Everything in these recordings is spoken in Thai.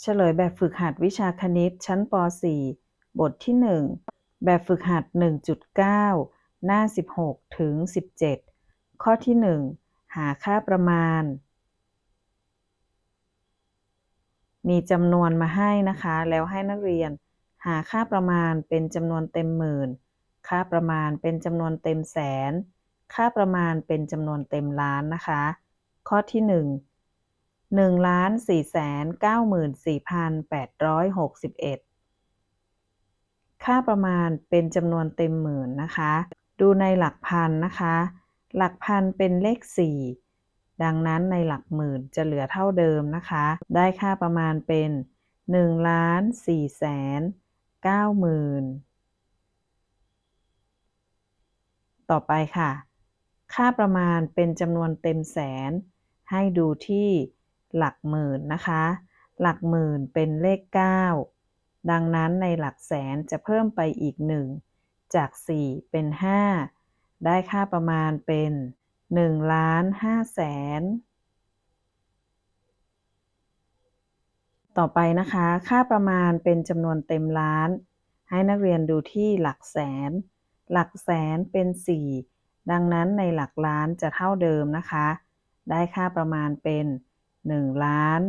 เฉลยแบบฝึกหัดวิชาคณิตชั้นป .4 บทที่ 1 แบบฝึกหัด 1.9 หน้า 16 ถึง 17 ข้อที่ 1 หาค่าประมาณ มีจำนวนมาให้นะคะ แล้วให้นักเรียน หาค่าประมาณเป็นจำนวนเต็มหมื่น ค่าประมาณเป็นจำนวนเต็มแสน ค่าประมาณเป็นจำนวนเต็มล้านนะคะ ข้อที่ 1 1 4 9 4 8 6 1ค่าประมาณเป็นจำนวนเต็มหมื่นนะคะ ดูในหลักพันนะคะ หลักพันเป็นเลข4ดังนั้นในหลักหมื่นจะเหลือเท่าเดิมนะคะ ได้ค่าประมาณเป็น1ล้าน4แสน9หมื่นต่อไปค่ะ ค่าประมาณเป็นจำนวนเต็มแสน ให้ดูที่ หลักหมื่นนะคะ หลักหมื่นเป็นเลข 9 ดังนั้นในหลักแสนจะเพิ่มไปอีก 1 จาก 4 เป็น 5 ได้ค่าประมาณเป็น1ล้าน5แสนต่อไปนะคะ ค่าประมาณเป็นจำนวนเต็มล้าน ให้นักเรียนดูที่หลักแสน หลักแสนเป็น 4 ดังนั้นในหลักล้านจะเท่าเดิมนะคะ ได้ค่าประมาณเป็น 1ล้าน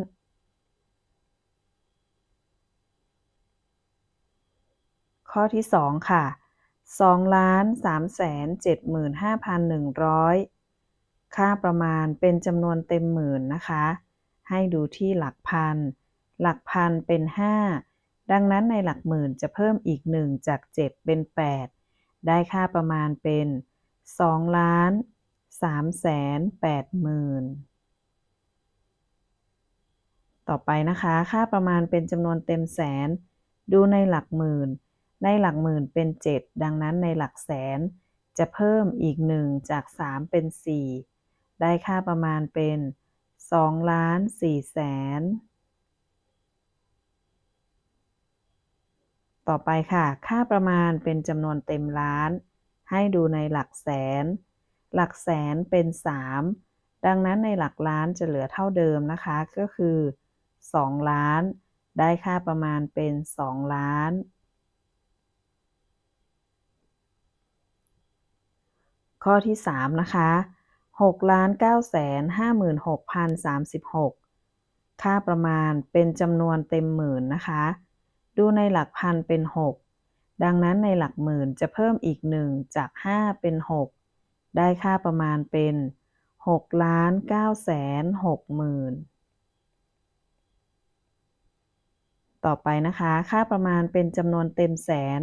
ข้อที่ 2 ค่ะ2ล้าน3แสน75,100 ค่าประมาณเป็นจำนวนเต็มหมื่นนะคะ ให้ดูที่หลักพัน หลักพันเป็น 5 ดังนั้นในหลักหมื่นจะเพิ่มอีก 1 จาก 7 เป็น 8 ได้ค่าประมาณเป็น2ล้าน3แสน8หมื่น ต่อไปนะคะ ค่าประมาณเป็นจำนวนเต็มแสน ดูในหลักหมื่น ในหลักหมื่นเป็น 7 ดังนั้นในหลักแสน จะเพิ่มอีก 1 จาก 3 เป็น 4 ได้ค่าประมาณเป็น2ล้าน4แสน ต่อไปค่ะ ค่าประมาณเป็นจำนวนเต็มล้าน ให้ดูในหลักแสน หลักแสนเป็น 3 ดังนั้นในหลักล้านจะเหลือเท่าเดิมนะคะ ก็คือ 2 ล้าน ได้ค่าประมาณเป็น 2 ล้าน ข้อที่ 3 นะคะ6ล้าน9 5 6 0 3 6 ค่าประมาณเป็นจำนวนเต็มหมื่นนะคะ ดูในหลักพันเป็น 6 ดังนั้นในหลักหมื่นจะเพิ่มอีก 1 จาก 5 เป็น 6 ได้ค่าประมาณเป็น6ล้าน9 6 0 0 0 0 ต่อไปนะคะ ค่าประมาณเป็นจำนวนเต็มแสน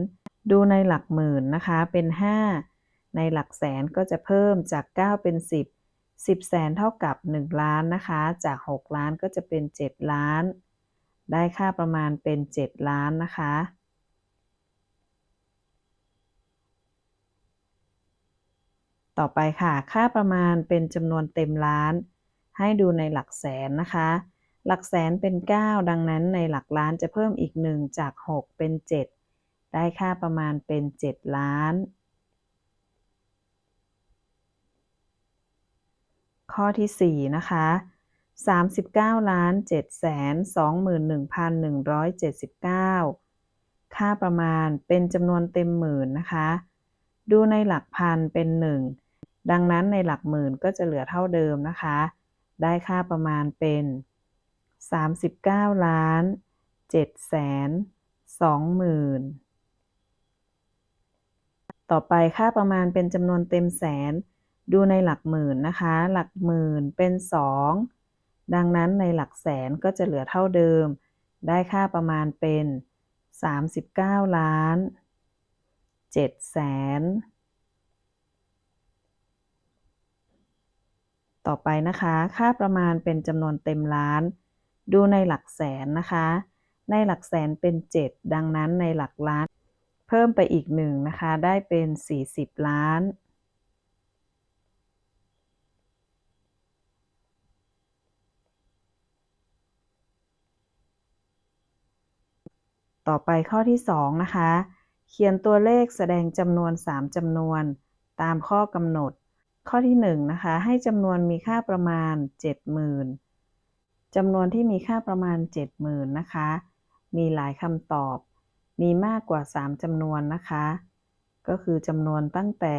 ดูในหลักหมื่นนะคะ เป็น 5 ในหลักแสนก็จะเพิ่มจาก 9 เป็น 10 10 แสนเท่ากับ 1 ล้านนะคะ จาก 6 ล้านก็จะเป็น 7 ล้าน ได้ค่าประมาณเป็น 7 ล้านนะคะต่อไปค่ะ ค่าประมาณเป็นจำนวนเต็มล้าน ให้ดูในหลักแสนนะคะ หลักแสนเป็น 9 ดังนั้นในหลักล้านจะเพิ่มอีก 1 จาก 6 เป็น 7 ได้ค่าประมาณเป็น 7 ล้าน ข้อที่ 4 นะคะ 39ล้าน7แสน21,179 ค่าประมาณเป็นจำนวนเต็มหมื่นนะคะ ดูในหลักพันเป็น 1 ดังนั้นในหลักหมื่นก็จะเหลือเท่าเดิมนะคะ ได้ค่าประมาณเป็น 39 ล้าน7แสน2หมื่นต่อไปค่าประมาณเป็นจำนวนเต็มแสน ดูในหลักหมื่นนะคะ หลักหมื่นเป็น 2 ดังนั้นในหลักแสนก็จะเหลือเท่าเดิม ได้ค่าประมาณเป็น 39 ล้าน7แสนต่อไปนะคะ ค่าประมาณเป็นจำนวนเต็มล้าน ดูในหลักแสนนะคะ ในหลักแสนเป็น 7 ดังนั้นในหลักล้าน เพิ่มไปอีก1นะคะ ได้เป็น 40 ล้านต่อไปข้อที่ 2 นะคะ เขียนตัวเลขแสดงจำนวน 3จำนวน ตามข้อกำหนด ข้อที่ 1 นะคะ ให้จำนวนมีค่าประมาณ 70,000 จำนวนที่มีค่าประมาณ 70,000นะคะ มีหลายคำตอบ มีมากกว่า 3จำนวนนะคะ ก็คือจำนวนตั้งแต่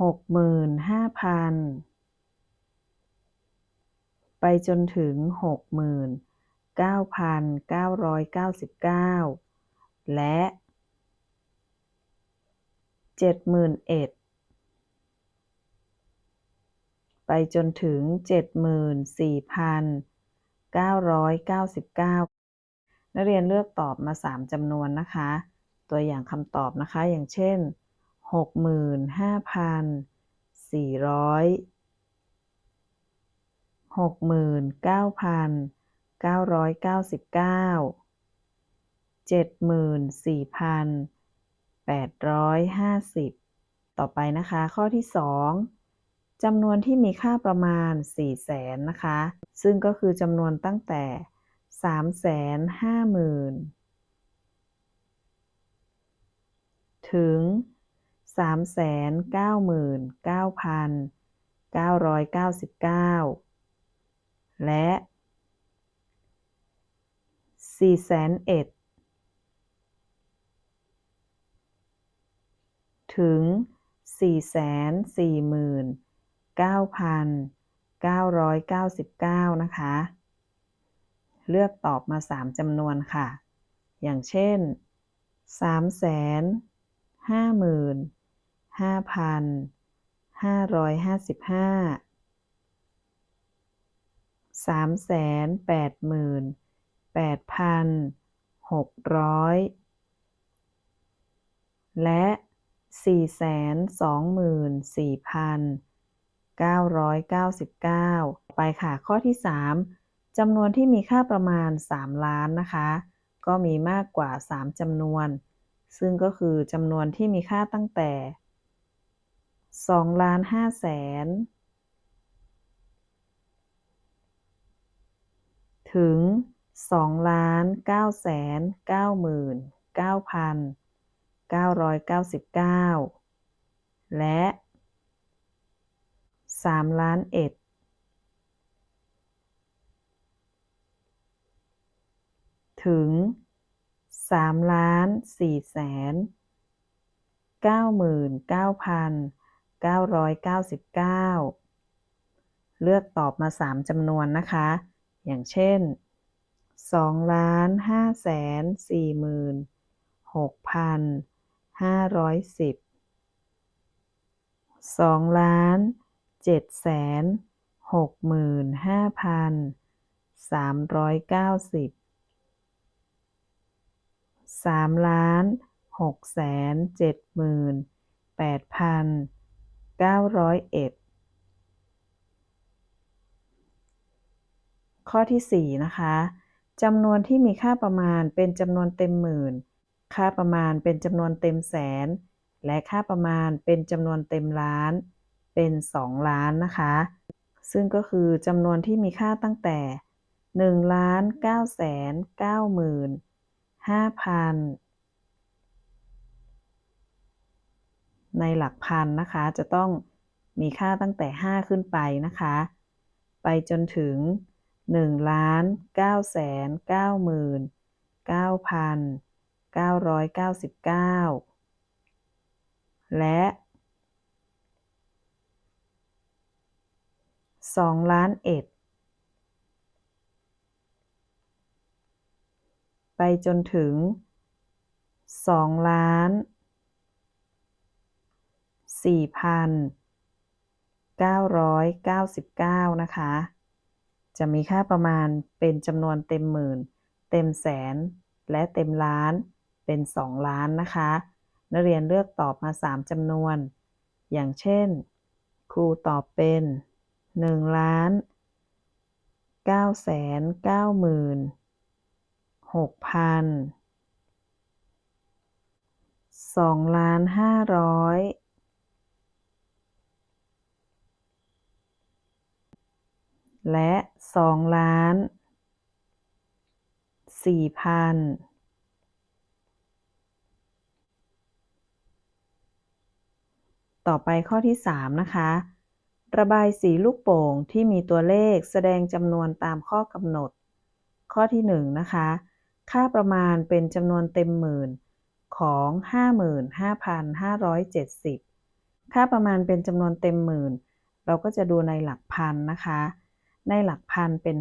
65,000 ไปจนถึง 69,999 และ 71,000ไปจนถึง 74,000 999 นักเรียนเลือกตอบมา 3จำนวนนะคะ ตัวอย่างคำตอบนะคะ อย่างเช่น 65,400 69,999 74,850 ต่อไปนะคะ ข้อที่ 2 จำนวนที่มีค่าประมาณ 400,000นะคะ ซึ่งก็คือจำนวนตั้งแต่ 350,000 ถึง 399,999 และ 4 0 0 0 0ถึง 4 4 0 0 0 9,999 นะคะ เลือกตอบมา 3จำนวนค่ะ อย่างเช่น 355,555 388,600 และ 999 ไปค่ะข้อที่ 3จำนวนที่มีค่าประมาณ 3 ล้านนะคะ ก็มีมากกว่า 3จำนวน ซึ่งก็คือจำนวนที่มีค่าตั้งแต่2ล้าน5แสนถึง2ล้าน9แสน9หมื่น9พัน999 และ 3ล้านเอ็ดถึง3ล้าน4แสน9หมื่น9พัน999เลือกตอบมา3จำนวนนะคะ อย่างเช่น2ล้าน5แสน4หมื่น6พัน510 2ล้าน 7แสน6หมื่น5พัน390 3ล้าน6แสน7หมื่น8พัน901ข้อที่ 4 นะคะจำนวนที่มีค่าประมาณเป็นจำนวนเต็มหมื่น ค่าประมาณเป็นจำนวนเต็มแสน และค่าประมาณเป็นจำนวนเต็มล้าน เป็น 2 ล้านนะคะ ซึ่งก็คือจำนวนที่มีค่าตั้งแต่1ล้าน9แสน9หมื่น5พันในหลักพันนะคะ จะต้องมีค่าตั้งแต่ 5 ขึ้นไปนะคะ ไปจนถึง1ล้าน9แสน9หมื่น9พัน999 และ 2ล้านเอ็ดไปจนถึง2ล้าน4,999นะคะ จะมีค่าประมาณเป็นจำนวนเต็มหมื่น เต็มแสน และเต็มล้านเป็น2ล้านนะคะ นักเรียนเลือกตอบมา3จำนวน อย่างเช่น ครูตอบเป็น หนึ่งล้านเก้าแสนเก้าหมื่นหกพันสองล้านห้าร้อยและสองล้านสี่พันต่อไปข้อที่สามนะคะ ระบายสีลูกโป่งที่มีตัวเลขแสดงจำนวนตามข้อกำหนด ข้อที่1นงนะคะ ค่าประมาณเป็นจำนวนเต็มหมื่นของ 55,570 ค่าประมาณเป็นจำนวนเต็มหมื่น เราก็จะดูในหลักพันนะคะ ในหลักพันเป็น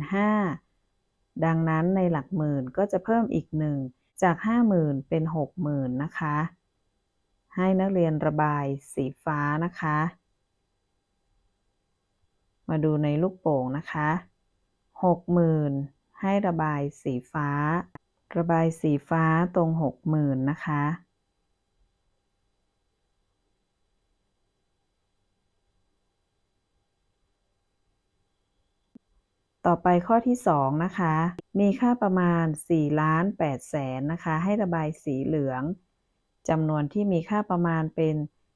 5 ดังนั้นในหลักหมื่นก็จะเพิ่มอีก 1 จาก 50,000 เป็น 60,000 นะคะ ให้นักเรียนระบายสีฟ้านะคะ มาดูในลูกโป่งนะคะหกหมื่นให้ระบายสีฟ้า ระบายสีฟ้าตรงหกหมื่นนะคะ ต่อไปข้อที่2นะคะ มีค่าประมาณ4ล้าน8แสนนะคะ ให้ระบายสีเหลืองจำนวนที่มีค่าประมาณเป็น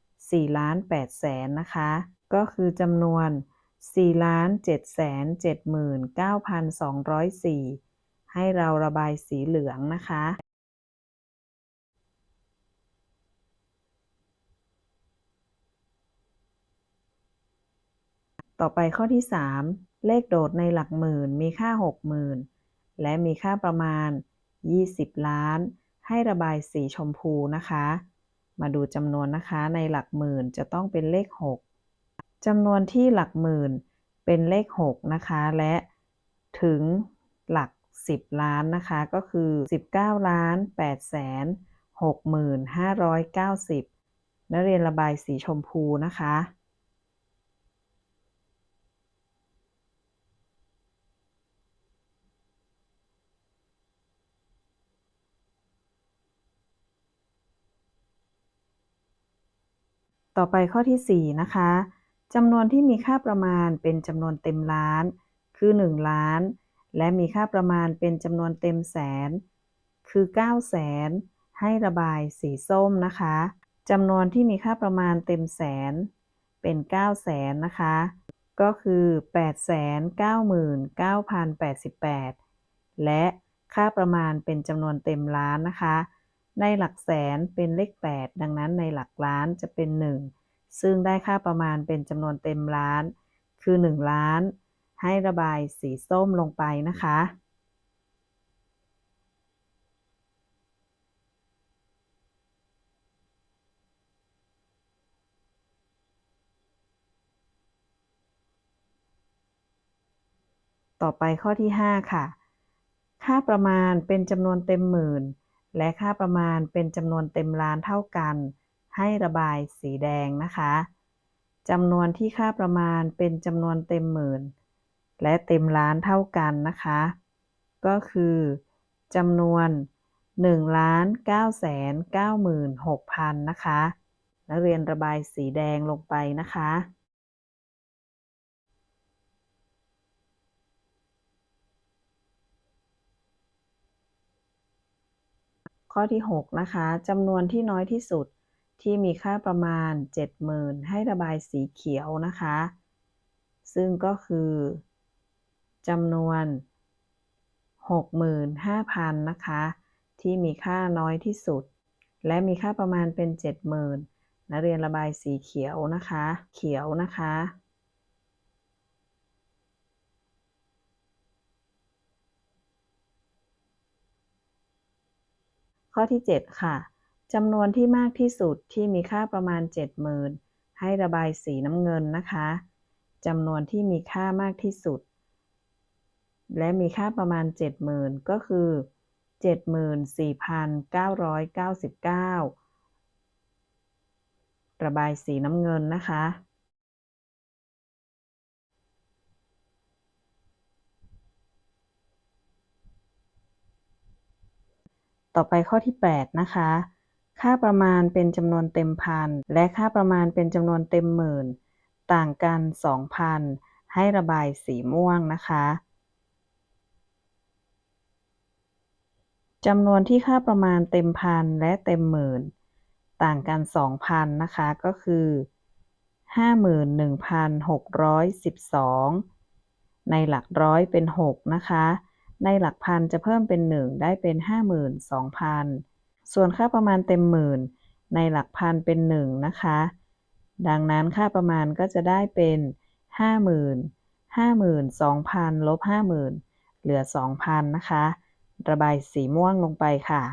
4ล้าน8แสนนะคะ ก็คือจำนวน 4ล้าน7แสน79,204 ให้เราระบายสีเหลืองนะคะ ต่อไปข้อที่ 3 เลขโดดในหลักหมื่นมีค่า 60,000 และมีค่าประมาณ 20 ล้าน ให้ระบายสีชมพูนะคะ มาดูจำนวนนะคะในหลักหมื่นจะต้องเป็นเลข 6 จำนวนที่หลักหมื่นเป็นเลข 6 นะคะ และถึงหลัก 10 ล้านนะคะ ก็คือ 19ล้าน8แสน6590นักเรียนระบายสีชมพูนะคะ ต่อไปข้อที่ 4 นะคะ จำนวนที่มีค่าประมาณเป็นจำนวนเต็มล้าน คือ 1 ล้าน และมีค่าประมาณเป็นจำนวนเต็มแสน คือ 9 แสน ให้ระบายสีส้มนะคะจำนวนที่มีค่าประมาณเต็มแสน เป็น 9 แสนนะคะ ก็คือ 899,088 และค่าประมาณเป็นจำนวนเต็มล้านนะคะ ในหลักแสนเป็นเลข 8 ดังนั้นในหลักล้านจะเป็น 1 ซึ่งได้ค่าประมาณเป็นจำนวนเต็มล้าน คือ 1 ล้าน ให้ระบายสีส้มลงไปนะคะ ต่อไปข้อที่ 5 ค่ะ ค่าประมาณเป็นจำนวนเต็มหมื่น และค่าประมาณเป็นจำนวนเต็มล้านเท่ากัน ให้ระบายสีแดงนะคะจำนวนที่ค่าประมาณเป็นจำนวนเต็มหมื่น และเต็มล้านเท่ากันนะคะ ก็คือจำนวน1ล้าน9แสน96,000นะคะนักเรียนระบายสีแดงลงไปนะคะ ข้อที่ 6 นะคะจำนวนที่น้อยที่สุด ที่มีค่าประมาณ 70,000 ให้ระบายสีเขียวนะคะ ซึ่งก็คือจำนวน 65,000 นะคะ ที่มีค่าน้อยที่สุด และมีค่าประมาณเป็น 70,000นักเรียนระบายสีเขียวนะคะ เขียวนะคะ ข้อที่ 7 ค่ะ จำนวนที่มากที่สุดที่มีค่าประมาณ 70,000 ให้ระบายสีน้ำเงินนะคะจำนวนที่มีค่ามากที่สุด และมีค่าประมาณ 70,000 ก็คือ 74,999 ระบายสีน้ำเงินนะคะ ต่อไปข้อที่ 8 นะคะ ค่าประมาณเป็นจำนวนเต็มพัน และค่าประมาณเป็นจำนวนเต็มหมื่น ต่างกัน 2,000 ให้ระบายสีม่วงนะคะจำนวนที่ค่าประมาณเต็มพันและเต็มหมื่น ต่างกัน 2,000 นะคะ ก็คือ 51,612 ในหลักร้อยเป็น 6 นะคะ ในหลักพันจะเพิ่มเป็น 1 ได้เป็น 52,000 ส่วนค่าประมาณเต็มหมื่น ในหลักพันเป็น 1 นะคะ ดังนั้นค่าประมาณก็จะได้เป็นห้าหมื่นห้าหมื่นสองพันลบห้าหมื่นเหลือสองพันนะคะ ระบายสีม่วงลงไปค่ะ